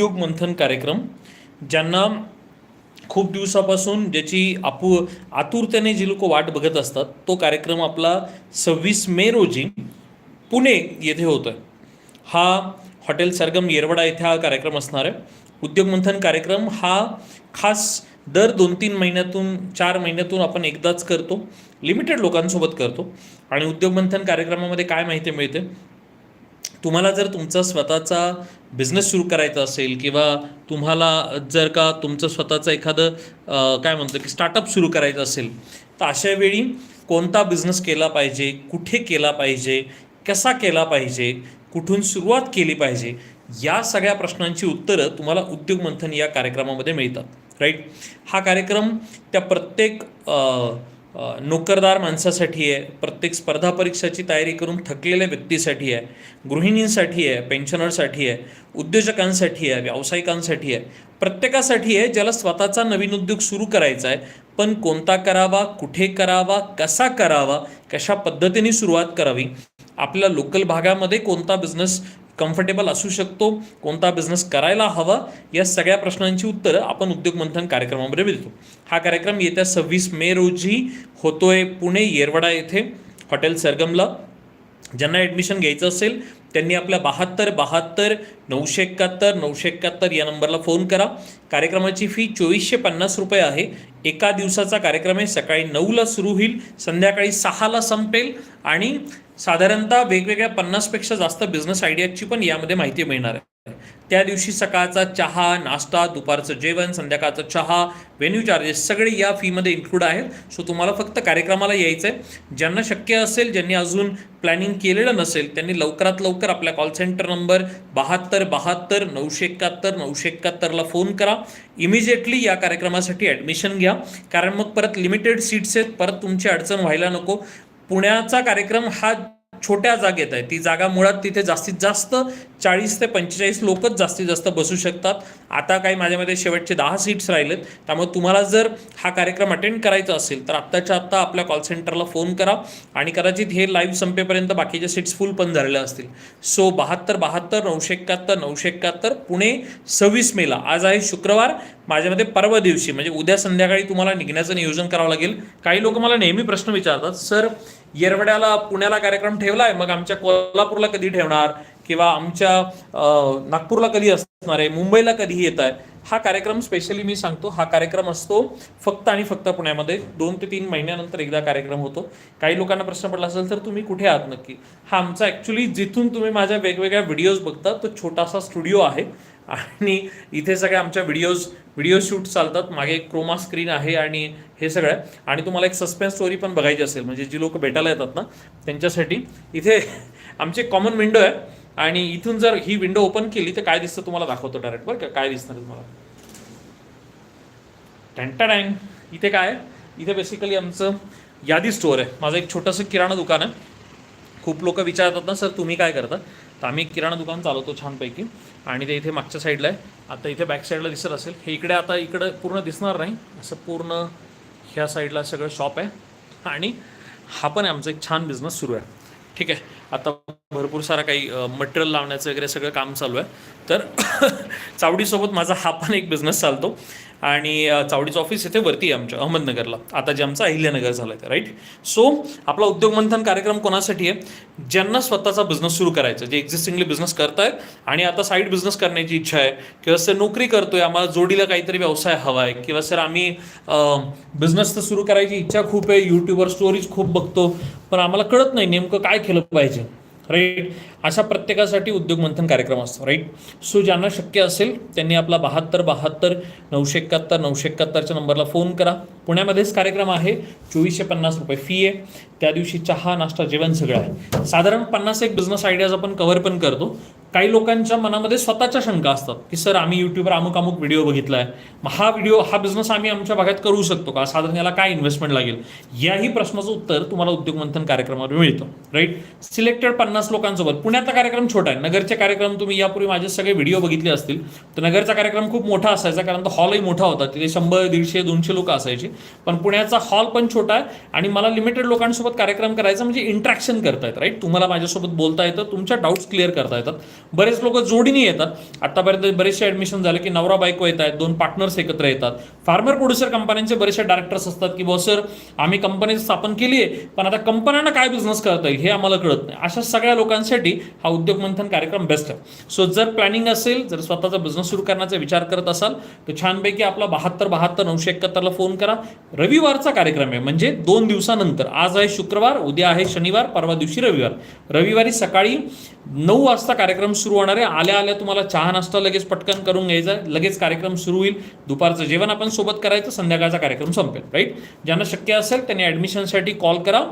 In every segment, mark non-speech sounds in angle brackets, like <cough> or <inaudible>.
उद्योग मंथन कार्यक्रम ज्यांना खूप दिवसापासून ज्याची आपू आतुरतेने जी लोक वाट बघत असतात तो कार्यक्रम आपला सव्वीस मे रोजी पुणे येथे होतो आहे हा हॉटेल सरगम येरवडा येथे हा कार्यक्रम असणार आहे. उद्योग मंथन कार्यक्रम हा खास दर दोन तीन महिन्यातून चार महिन्यातून आपण एकदाच करतो. लिमिटेड लोकांसोबत करतो. आणि उद्योग मंथन कार्यक्रमामध्ये काय माहिती मिळते? तुम्हाला जर तुमचा स्वतःचा बिझनेस सुरू करायचा असेल किंवा तुम्हाला जर का तुमचं स्वतःचं एखादं काय म्हणतो की स्टार्टअप सुरू करायचं असेल तर अशा वेळी कोणता बिझनेस केला पाहिजे कुठे केला पाहिजे कसा केला पाहिजे कुठून सुरुवात केली पाहिजे या सगळ्या प्रश्नांची उत्तरं तुम्हाला उद्योग मंथन या कार्यक्रमामध्ये मिळतात. राईट हा कार्यक्रम त्या प्रत्येक नोकरदार माणसासाठी आहे प्रत्येक स्पर्धा परीक्षाची तयारी करून थकलेल्या व्यक्तीसाठी आहे गृहिणींसाठी आहे पेन्शनरसाठी आहे उद्योजकांसाठी आहे व्यावसायिकांसाठी आहे. प्रत्येकासाठी आहे ज्याला स्वतःचा नवीन उद्योग सुरू करायचा आहे पण कोणता करावा कुठे करावा कसा करावा कशा पद्धतीने सुरुवात करावी आपल्या लोकल भागामध्ये कोणता बिझनेस कम्फर्टेबल असू शकतो. कोणता बिझनेस करायला हवा या सगळ्या प्रश्नांची उत्तरं आपण उद्योग मंथन कार्यक्रमामध्ये मिळतो. हा कार्यक्रम येत्या सव्वीस मे रोजी होतोय पुणे येरवडा येथे हॉटेल सरगमला. ज्यांना ॲडमिशन घ्यायचं असेल त्यांनी आपल्या बहात्तर बहात्तर नऊशे एकाहत्तर नऊशे एकाहत्तर या नंबरला फोन करा. कार्यक्रमाची फी चोवीसशे पन्नास रुपये आहे. एका दिवसाचा कार्यक्रम आहे. सकाळी नऊला सुरू होईल. संध्याकाळी सहाला संपेल. आणि साधारणतः वेगवेगळ्या पन्नासपेक्षा जास्त बिझनेस आयडियाची पण यामध्ये माहिती मिळणार आहे. त्या दिवशी सकाळचा चहा नाश्ता दुपारचं जेवण संध्याकाळचा चहा व्हेन्यू चार्जेस सगळे या फीमध्ये इन्क्लूड आहेत. सो तुम्हाला फक्त कार्यक्रमाला यायचं आहे ज्यांना शक्य असेल ज्यांनी अजून प्लॅनिंग केलेलं नसेल त्यांनी लवकरात लवकर आपल्या कॉल सेंटर नंबर बहात्तर बहात्तर नऊशे एकाहत्तर नऊशे एकाहत्तरला फोन करा. इमिजिएटली या कार्यक्रमासाठी ॲडमिशन घ्या. कारण मग परत लिमिटेड सीट्स आहेत. परत तुमची अडचण व्हायला नको. पुण्याचा कार्यक्रम हा छोट्या जागेत आहे. ती जागा मुळात तिथे जास्तीत जास्त चाळीस ते पंचेचाळीस लोकच जास्तीत जास्त बसू शकतात. आता काही माझ्यामध्ये शेवटचे दहा सीट्स राहिलेत. त्यामुळे तुम्हाला जर हा कार्यक्रम अटेंड करायचा असेल तर आत्ताच्या आत्ता आपल्या कॉल सेंटरला फोन करा आणि कदाचित हे लाईव्ह संपेपर्यंत बाकीच्या सीट्स फुल पण झालेल्या असतील. सो बहात्तर बहात्तर नऊशे एकाहत्तर नऊशे एकाहत्तर पुणे सव्वीस मेला आज आहे शुक्रवार. माझ्यामध्ये परवा दिवशी म्हणजे उद्या संध्याकाळी तुम्हाला निघण्याचं नियोजन करावं लागेल. काही लोक मला नेहमी प्रश्न विचारतात सर येरवड्याला पुण्याला कार्यक्रम ठेवला आहे मग आमच्या कोल्हापूरला कधी ठेवणार किंवा आमच्या नागपूरला कधी असणार आहे मुंबईला कधी येत आहे हा कार्यक्रम स्पेशली मी सांगतो. हा कार्यक्रम असतो फक्त आणि फक्त पुण्यामध्ये. दोन ते तीन महिन्यानंतर एकदा कार्यक्रम होतो. काही लोकांना प्रश्न पडला असेल तर तुम्ही कुठे आहात नक्की? हा आमचा ॲक्च्युली जिथून तुम्ही माझ्या वेगवेगळ्या व्हिडिओज बघता तो छोटासा स्टुडिओ आहे. आणि इथे सगळ्या आमच्या व्हिडिओज व्हिडिओ शूट चालतात. मागे एक क्रोमा स्क्रीन आहे आणि हे सगळं आहे. आणि तुम्हाला एक सस्पेन्स स्टोरी पण बघायची असेल म्हणजे जी लोक भेटायला येतात ना त्यांच्यासाठी. इथे आमची कॉमन विंडो आहे. आणि इथून जर ही विंडो ओपन केली तर काय दिसतं तुम्हाला दाखवतो डायरेक्ट बरं का? काय दिसणार तुम्हाला? तुम्हाला टँटाडँग इथे काय इथे बेसिकली आमचं यादी स्टोअर आहे. माझं एक छोटंसं किराणा दुकान आहे. खूप लोक विचारतात ना सर तुम्ही काय करता? तर आम्ही एक किराणा दुकान चालवतो छानपैकी. आणि ते इथे मागच्या साईडला आहे. आता इथे बॅक साईडला दिसत असेल. हे इकडे आता इकडं पूर्ण दिसणार नाही. असं पूर्ण ह्या साईडला सगळं शॉप आहे. आणि हा पण आहे आमचा एक छान बिझनेस सुरू आहे. ठीक आहे. आता भरपूर सारा काही मटेरियल लावण्याचं वगैरे सगळं काम चालू आहे. तर <coughs> चावडीसोबत माझा हा पण एक बिझनेस चालतो. आणि चावडीचं ऑफिस इथे वरती आहे आमच्या अहमदनगरला. आता जे आमचं अहिल्यानगर झालं आहे राईट सो आपला उद्योग मंथन कार्यक्रम कोणासाठी आहे? ज्यांना स्वतःचा बिझनेस सुरू करायचा जे एक्झिस्टिंगली बिझनेस करतायत आणि आता साईड बिझनेस करण्याची इच्छा आहे किंवा सर नोकरी करतोय आम्हाला जोडीला काहीतरी व्यवसाय हवा आहे किंवा सर आम्ही बिझनेस तर सुरू करायची इच्छा खूप आहे यूट्यूबवर स्टोरीज खूप बघतो पण आम्हाला कळत नाही नेमकं काय केलं पाहिजे. राईट अशा प्रत्येकासाठी उद्योग मंथन कार्यक्रम असतो. राईट सो ज्यांना शक्य असेल त्यांनी आपला बहात्तर बहात्तर नऊशे एकाहत्तर नऊशे एकाहत्तरच्या नंबरला फोन करा. पुण्यामध्येच कार्यक्रम आहे. चोवीसशे पन्नास रुपये फी आहे. त्या दिवशी चहा नाश्ता जेवण सगळं आहे. साधारण पन्नास एक बिझनेस आयडियाज आपण कव्हर पण करतो. काही लोकांच्या मनामध्ये स्वतःच्या शंका असतात की सर आम्ही युट्यूबवर अमुक अमुक व्हिडिओ बघितला आहे मग हा व्हिडिओ हा बिझनेस आम्ही आमच्या भागात करू शकतो का? साधारण याला काय इन्व्हेस्टमेंट लागेल? याही प्रश्नाचं उत्तर तुम्हाला उद्योग मंथन कार्यक्रमावर मिळतं राईट सिलेक्टेड पन्नास लोकांसोबत. पुण्याचा कार्यक्रम छोटा आहे. नगरचे कार्यक्रम तुम्ही यापूर्वी माझे सगळे व्हिडिओ बघितले असतील. तर नगरचा कार्यक्रम खूप मोठा असायचा कारण तो हॉलही मोठा होता. तिथे शंभर दीडशे दोनशे लोक असायचे. पण पुण्याचा हॉल पण छोटा आहे आणि मला लिमिटेड लोकांसोबत कार्यक्रम करायचा म्हणजे इंट्रॅक्शन करता येतं राईट तुम्हाला माझ्यासोबत बोलता येतं तुमच्या डाऊट्स क्लिअर करता येतात. बरेच लोक जोडीने येतात. आतापर्यंत बरेचसे ऍडमिशन झाले की नवरा बायको येत आहेत दोन पार्टनर्स एकत्र येतात. फार्मर प्रोड्युसर कंपन्यांचे बरेचसे डायरेक्टर्स असतात की बॉस सर आम्ही कंपनी स्थापन केली आहे पण आता कंपन्यांना काय बिझनेस करता येईल हे आम्हाला कळत नाही. अशा सगळ्या लोकांसाठी हा उद्योग मंथन कार्यक्रम बेस्ट आहे. सो जर प्लॅनिंग असेल जर स्वतःचा बिझनेस सुरू करण्याचा विचार करत असाल तर छानपैकी आपला बहात्तर बहात्तर नऊशे एकाहत्तरला फोन करा. रविवारचा कार्यक्रम आहे म्हणजे दोन दिवसानंतर. आज आहे शुक्रवार उद्या आहे शनिवार परवा दिवशी रविवार. रविवारी सकाळी नऊ वाजता कार्यक्रम सुरू होणार आहे. आल्या आल्या तुम्हाला चहा नाश्ता लगेच पटकन करून घ्यायचा आहे. लगेच कार्यक्रम सुरू होईल. दुपारचं जेवण आपण सोबत करायचं संध्याकाळचा कार्यक्रम संपेल राईट ज्यांना शक्य असेल त्यांनी ॲडमिशनसाठी कॉल करा.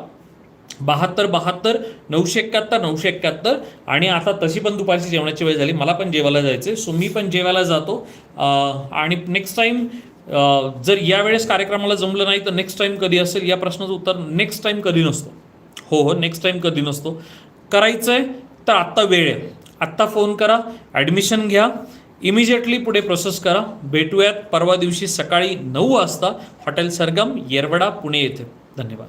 बहात्तर बहात्तर नऊशे एकाहत्तर नऊशे एकाहत्तर आणि आता तशी पण दुपारची जेवणाची वेळ झाली मला पण जेवायला जायचं सो मी पण जेवायला जातो. आणि नेक्स्ट टाईम जर यावेळेस कार्यक्रमाला जमलं नाही तर नेक्स्ट टाईम कधी असेल? या प्रश्नाचं उत्तर नेक्स्ट टाईम हो, हो, कधी नसतो. हो हो नेक्स्ट टाईम कधी नसतो. करायचं आहे तर आत्ता वेळ आहे. आत्ता फोन करा ॲडमिशन घ्या. इमिजिएटली पुढे प्रोसेस करा. भेटूयात परवा दिवशी सकाळी नऊ वाजता. हॉटेल सरगम येरवडा पुणे येथे. धन्यवाद.